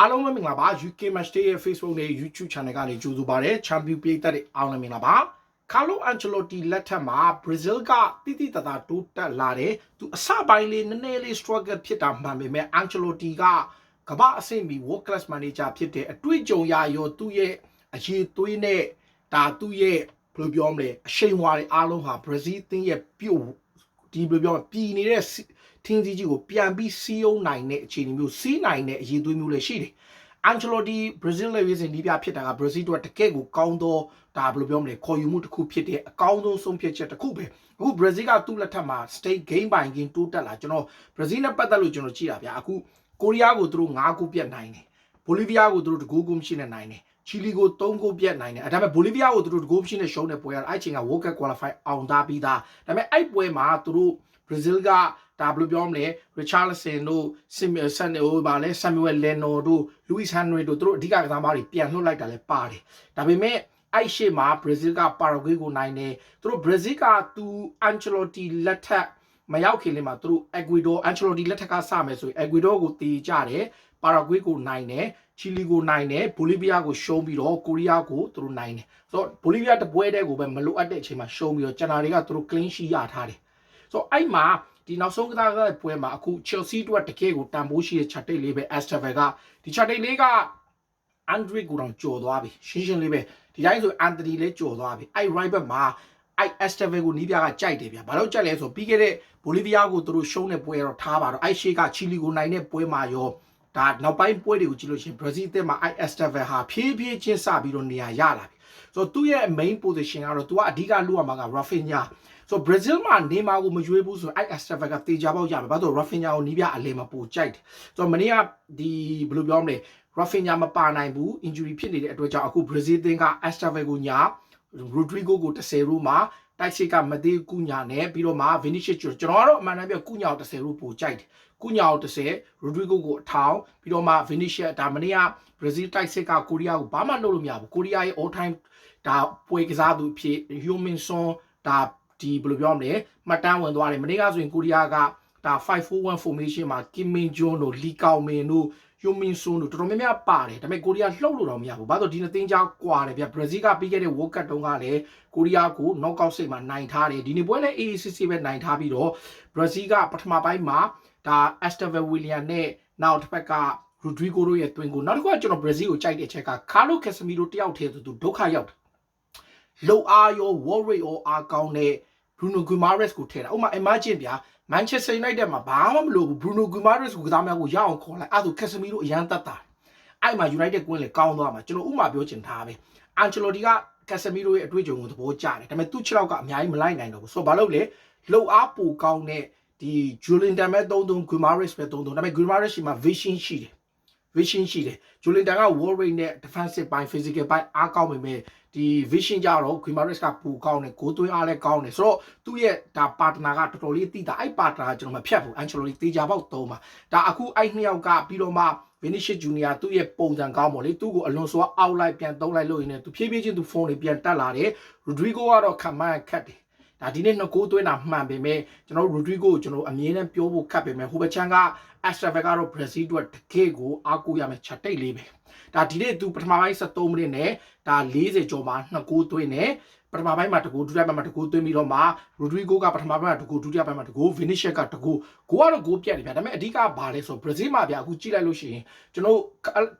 အားလုံးပဲမင်္ဂလာပါ UK Match Day ရဲ့ Facebook နဲ့ YouTube Channel ကနေကြိုဆိုပါရစေ။ Champion ပြည်သက်တွေအားလုံးမင်္ဂလာပါ။ Carlo Ancelotti လက်ထက်မှာ Brazil ကတိတိတသာတိုးတက်လာတယ်။သူအစပိုင်းလေးနည်းနည်းလေး struggle ဖြစ်တာမှန်ပေမဲ့ Ancelotti ကကမ္ဘာအဆင့်မီ World Class Manager ဖြစ်တဲ့အတွေ့အကြုံရရောသူ့ရဲ့အရေးသွေးနဲ့ဒါသူ့ရဲ့ဘယ်လိုပြောမလဲအရှိန်အဝါတွေအားလုံးဟာ Brazil အသင်းရဲ့ပြုတ်ဒီဘယ်လိုပြောမလဲပြည်နေတဲ့ ထင်းကြီးကြီးကိုပြန်ပြီးစီးအောင်နိုင်တဲ့အခြေအနေမျိုးစီးနိုင်တဲ့အရေးသွေးမျိုးလည်းရှိတယ်။အန်ချလိုတီဘရာဇီးလေဝီစင်ဒီပြဖြစ်တာကဘရာဇီးတို့တကယ့်ကိုကောင်းတော့ဒါဘယ်လိုပြောမလဲခေါ်ယူမှုတစ်ခုဖြစ်တဲ့အကောင်းဆုံးဆုံးဖြတ်ချက်တစ်ခုပဲအခုဘရာဇီးကသူ့လက်ထက်မှာ state game by game တိုးတက်လာကျွန်တော်ဘရာဇီးနဲ့ပတ်သက်လို့ကျွန်တော်ကြည့်တာဗျာအခုကိုရီးယားကိုသူတို့9ခုပြတ်နိုင်တယ်ဘိုလီးဗီးယားကိုသူတို့တကူးကူးမရှိနဲ့နိုင်တယ်ချီလီကို3ခုပြတ်နိုင်တယ်အဲဒါပေမဲ့ဘိုလီးဗီးယားကိုသူတို့တကူးမရှိနဲ့ရှုံးတဲ့ပွဲရအဲ့ချိန်က World Cup qualify အောင်သားပြီးသားဒါပေမဲ့အဲ့ပွဲမှာသူတို့ဘရာဇီးက ဒါဘယ်လိုပြောမလဲ Richarlison တို့ Samuel ဆန်ဟိုဗာလဲ Samuel Leno တို့ Luis Henry တို့သူတို့အဓိကကစားသမားတွေပြန်လွှတ်လိုက်တာလဲပါတယ်ဒါပေမဲ့အဲ့ရှေ့မှာဘရာဇီးကပါရာဂွေးကိုနိုင်တယ်သူတို့ဘရာဇီးကသူအန်ချယ်လိုတီလက်ထက်မရောက်ခင်လေးမှာသူတို့အက်ဂွီဒိုအန်ချယ်လိုတီလက်ထက်ကစမယ်ဆိုရင်အက်ဂွီဒိုကိုတီးကြတယ်ပါရာဂွေးကိုနိုင်တယ်ချီလီကိုနိုင်တယ်ဘိုလီးဗီးယားကိုရှုံးပြီးတော့ကိုရီးယားကိုသူတို့နိုင်တယ်ဆိုတော့ဘိုလီးဗီးယားတပွဲတည်းကိုပဲမလိုအပ်တဲ့အချိန်မှာရှုံးပြီးတော့ကျန်တာတွေကသူတို့ clean sheet ရထားတယ်ဆိုတော့အဲ့မှာ ဒီနောက်ဆုံးကစားတဲ့ပွဲမှာအခု Chelsea တို့တကယ်ကိုတန်ဖိုးရှိတဲ့ chart လေးပဲ Estevez ကဒီ chart လေးကအန်ဒရီကိုတော့ကြော်သွားပြီရှင်းရှင်းလေးပဲဒီတိုင်းဆိုအန်တိုနီလည်းကြော်သွားပြီအဲ့ right back မှာအဲ့ Estevez ကိုနီးပြားကကြိုက်တယ်ဗျာဘာလို့ကြိုက်လဲဆိုပြီးခဲ့တဲ့ဘိုလီးဗီးယားကိုသူတို့ရှုံးတဲ့ပွဲတော့ထားပါတော့အဲ့ရှေ့ကချီလီကိုနိုင်တဲ့ပွဲမှာရောဒါနောက်ပိုင်းပွဲတွေကိုကြည့်လို့ရှိရင် Brazil အသင်းမှာအဲ့ Estevez ဟာဖြည်းဖြည်းချင်းစပြီးတော့နေရာရလာပြီ ဆိုတော့သူ့ရဲ့ main position ကတော့သူကအဓိကလုပ်ရမှာက Rafinha ဆိုတော့ Brazil မှာနေမာကိုမရွေးဘူးဆိုတော့အဲ့ Estevez ကတေချာပေါက်ရမယ်ဘာလို့ Rafinha ကိုနီးပြအလဲမှာပိုကြိုက်တယ်ဆိုတော့မနေ့ကဒီဘယ်လိုပြောမလဲ Rafinha မပါနိုင်ဘူး injury ဖြစ်နေတဲ့အတွက်ကြောင့်အခု Brazil သင်းက Estevez ကိုညာ Rodrigo ကို10ရိုးမှာတိုက်စစ်ကမသေးကုညာနဲ့ပြီးတော့မှ Vinicius ကျွန်တော်ကတော့အမှန်တမ်းပြောကုညာကို10ရိုးပိုကြိုက်တယ်ကုညာကို10 Rodrigo ကိုအထောင်ပြီးတော့မှ Vinicius ဒါမနေ့က Brazil တိုက်စစ်ကကိုရီးယားကိုဘာမှလုပ်လို့မရဘူးကိုရီးယားရဲ့ all time ဒါပွဲကစားသူဖြစ် Heung-min Son ဒါဒီဘယ်လိုပြောမလဲမှတ်တမ်းဝင်သွားတယ်မနေ့ကဆိုရင်ကိုရီးယားကဒါ541 formation မှာ Kim Min Jong တို့ Lee Kao Min တို့ Heung-min Son တို့တော်တော်များများပါတယ်ဒါပေမဲ့ကိုရီးယားလှုပ်လို့တော့မရဘူးဘာလို့ဒီနှစ်သင်းကြားကွာတယ်ဗျဘရာဇီးကပြီးခဲ့တဲ့ World Cup တုန်းကလည်းကိုရီးယားကို knockout စိတ်မှာနိုင်ထားတယ်ဒီနေ့ပွဲလည်း AACC ပဲနိုင်ထားပြီးတော့ဘရာဇီးကပထမပိုင်းမှာဒါ Estevez William နဲ့နောက်တစ်ဖက်က Rodrigo တို့ရဲ့တွင်ကိုနောက်တစ်ခုကကျွန်တော်ဘရာဇီးကိုကြိုက်တဲ့အချက်က Carlos Casemiro တယောက်တည်းသူဒုက္ခရောက်တယ် လုံအားရော wall rate ရောအားကောင်းတဲ့ Bruno Guimaraes ကိုထည့်တာဥပမာ imagine ဗျာ Manchester United မှာဘာမှမလုပ်ဘူး Bruno Guimaraes ကိုကစားများကိုရအောင်ခေါ်လိုက်အဲ့ဒါ Casemiro အရန်တတ်တာအဲ့မှာ United ကွင်းလေကောင်းသွားမှာကျွန်တော်ဥပမာပြောချင်တာပဲ Ancelotti က Casemiro ရဲ့အတွေ့အကြုံကိုသဘောကျတယ်ဒါပေမဲ့သူ့ခြေထောက်ကအများကြီးမလိုက်နိုင်တော့ဘူးဆိုတော့ဘာလို့လဲလုံအားပိုကောင်းတဲ့ဒီ Julian Damet 33 Guimaraes ပဲ33ဒါပေမဲ့ Guimaraes ရှိမှာ vision ရှိတယ် vision ရှိတယ်ဂျိုလင်တန်က wall rate နဲ့ defensive ပိုင်း physical ပိုင်းအားကောင်းပေမဲ့ဒီ vision ကြတော့ Guimaraes ကပူကောင်းတယ်ကိုသွင်းအားလည်းကောင်းတယ်ဆိုတော့သူ့ရဲ့ဒါ partner ကတော်တော်လေးတိတာအဲ့ partner ကကျွန်တော်မဖြတ်ဘူး Ancelotti တေချာပေါက်သုံးပါဒါအခုအဲ့နှစ်ယောက်ကပြီးတော့မှ Vinicius Junior သူ့ရဲ့ပုံစံကောင်းပေါ့လေသူ့ကိုအလွန်စွာအောက်လိုက်ပြန်သုံးလိုက်လို့ရင်းနဲ့သူဖြည်းဖြည်းချင်းသူဖုန်းတွေပြန်တက်လာတယ် Rodrigo ကတော့ခံမှန်းခတ်တယ်ဒါဒီနေ့နှစ်ကိုးသွင်းတာမှန်ပေမဲ့ကျွန်တော် Rodrigo ကိုကျွန်တော်အမြင်နဲ့ပြောဖို့ခက်ပေမဲ့ဟိုဘချန်က Estevez ကတော့ Brazil အတွက်တကယ်ကိုအားကိုးရမယ်ချက်တိတ်လေးပဲဒါဒီနေ့သူပထမပိုင်း73မိနစ်နဲ့ဒါ40ကျော်မှာနှစ်ကိုးသွင်းတယ်ပထမပိုင်းမှာတကူဒုတိယပိုင်းမှာတကူသွင်းပြီးတော့မှ Rodrigo ကပထမပိုင်းမှာတကူဒုတိယပိုင်းမှာတကူ Vinicius ကတကူကိုကတော့ကိုပြတ်တယ်ဗျာဒါပေမဲ့အဓိကဘာလဲဆို Brazil မှာဗျာအခုကြည့်လိုက်လို့ရှိရင်ကျွန်တော်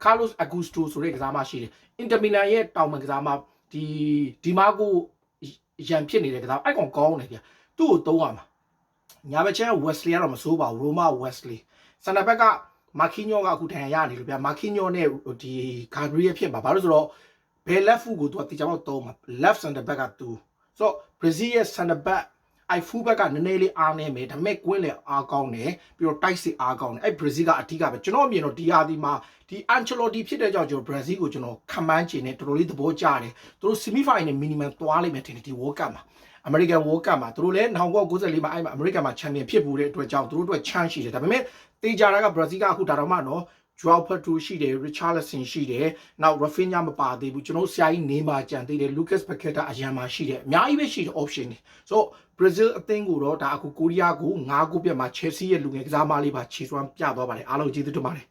Carlos Augusto ဆိုတဲ့ကစားမရှိတယ် Inter Milan ရဲ့တောင်ပန်ကစားမဒီဒီမာကိုရန်ဖြစ်နေတဲ့ကစားအဲ့ကောင်ကောင်းတယ်ဗျာသူ့ကိုသုံးရမှာညာဘက်ချဲ Wesley ကတော့မစိုးပါဘူး Roma Wesley စ န်တာဘက်ကမာခီညိုကအခုထန်ရနေလို့ဗျာမာခီညိုနဲ့ဒီဂါဘရီယယ်ဖြစ်မှာဘာလို့ဆိုတော့ဘယ် left foot ကိုသူကတေချာတော့သုံးမှာ left center back ကသူဆိုတော့ Brazil ရဲ့ center back အိုက်ဖူဘက်ကနည်းနည်းလေးအားနေမယ်ဒါပေမဲ့ကွင်းလေအားကောင်းတယ်ပြီးတော့တိုက်စစ်အားကောင်းတယ်အဲ့ Brazil ကအထီးကပဲကျွန်တော်အမြင်တော့ဒီဟာဒီမှာဒီ Ancelotti ဖြစ်တဲ့ကြောင့်ကျွန်တော် Brazil ကိုကျွန်တော်ခံမှန်းချင်တယ်တော်တော်လေးသဘောကျတယ်သူတို့ semi final minimum သွားလိမ့်မယ်ထင်တယ်ဒီ World Cup မှာ American World Cup မှာသူတို့လည်း1994မှာအဲ့မှာ American မှာ champion ဖြစ်ဖို့တဲ့အတွက်ကြောင့်သူတို့အတွက် chance ရှိတယ်ဒါပေမဲ့တေချာတာက Brazil ကအခုဒါတော့မှနော် Joao Pedro ရှိတယ် Richarlison ရှိတယ်နောက် Rafinha မပါသေးဘူးကျွန်တော်ဆရာကြီးနေမှာကြံသေးတယ် Lucas Paqueta အရန်မှာရှိတယ်အများကြီးပဲရှိတယ် option တွေဆိုတော့ Brazil အသင်းကိုတော့ဒါအခုကိုရီးယားကို9ခုပြတ်မှာ Chelsea ရဲ့လူငယ်ကစားမလေးပါခြေစွမ်းပြသွားပါတယ်အားလုံးကျေးဇူးတင်ပါတယ်